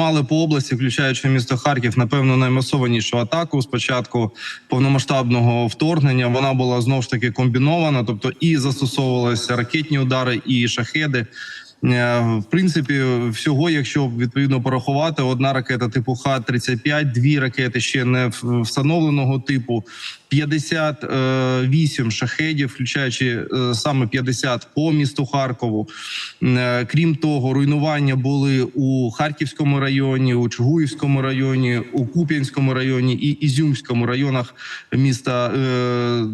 мали по області, включаючи місто Харків, напевно, наймасованішу атаку Спочатку повномасштабного вторгнення. Вона була знов ж таки комбінована, тобто і застосовувалися ракетні удари, і шахеди. Е, В принципі, всього, якщо відповідно порахувати, одна ракета типу Х-35, дві ракети ще не встановленого типу, 58 шахедів, включаючи е, саме 50 по місту Харкову. Е, Крім того, руйнування були у Харківському районі, у Чугуївському районі, у Куп'янському районі і Ізюмському районах міста е,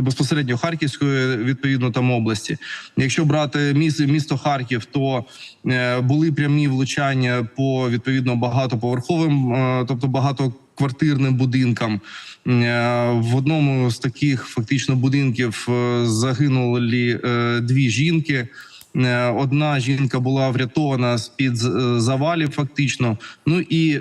безпосередньо Харківської відповідно там області. Якщо брати місто, місто Харків, то е, були прямі влучання по відповідно багатоповерховим, е, тобто багатоквартирним будинкам. Е, В одному з таких фактично будинків загинули дві жінки. Одна жінка була врятована з під завалів, фактично. Ну і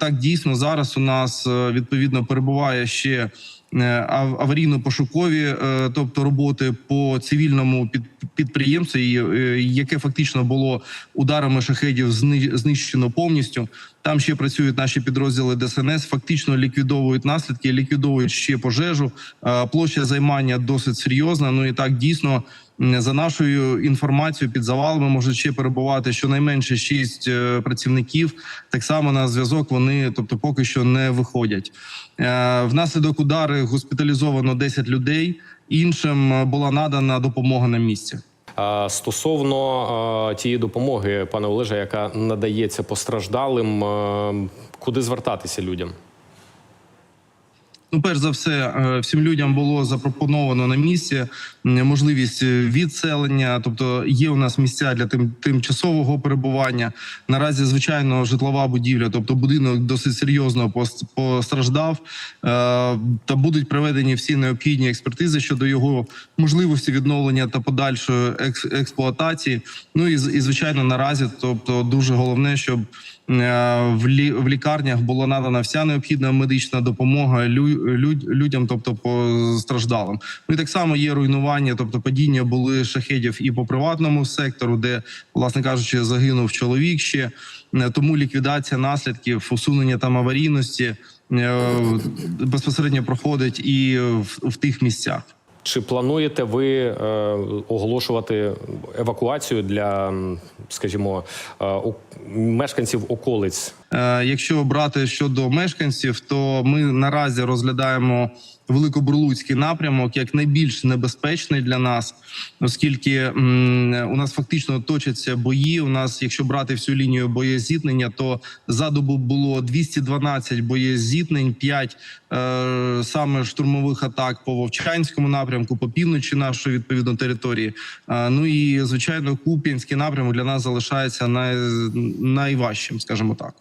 так дійсно зараз у нас відповідно перебуває ще аварійно-пошукові, е, тобто роботи по цивільному під, підприємству, е, яке фактично було ударами шахедів зни- знищено повністю. Там ще працюють наші підрозділи ДСНС, фактично ліквідовують наслідки, ліквідовують ще пожежу. Е, Площа займання досить серйозна. Ну і так дійсно. За нашою інформацією, під завалами можуть ще перебувати щонайменше шість е, працівників. Так само на зв'язок вони, тобто, поки що не виходять. Е, Внаслідок удари госпіталізовано 10 людей. Іншим е, була надана допомога на місці. Стосовно тієї допомоги, пане Олеже, яка надається постраждалим, куди звертатися людям? Ну, перш за все, е, всім людям було запропоновано на місці можливість е, відселення, тобто є у нас місця для тим тимчасового перебування. Наразі, звичайно, житлова будівля, тобто будинок досить серйозно постраждав, е, та будуть проведені всі необхідні експертизи щодо його можливості відновлення та подальшої експлуатації. Ну і і звичайно, наразі, тобто, дуже головне, щоб в лі в лікарнях була надана вся необхідна медична допомога люд- людям, тобто постраждалим. Ну і так само є руйнування, тобто падіння були шахедів і по приватному сектору, де, власне кажучи, загинув чоловік ще. Е, Тому ліквідація наслідків, усунення там аварійності е, безпосередньо проходить і в, в тих місцях. Чи плануєте ви е, оголошувати евакуацію для, скажімо, е, мешканців околиць? Е, Якщо брати щодо мешканців, то ми наразі розглядаємо великобурлуцький напрямок як найбільш небезпечний для нас, оскільки у нас фактично точаться бої. У нас, якщо брати всю лінію боєзіткнення, то за добу було 212 боєзіткнень, 5 е, саме штурмових атак по Вовчанському напрямку, по півночі нашої відповідно території. Е, ну і звичайно, Куп'янський напрямок для нас залишається най, найважчим, скажімо так.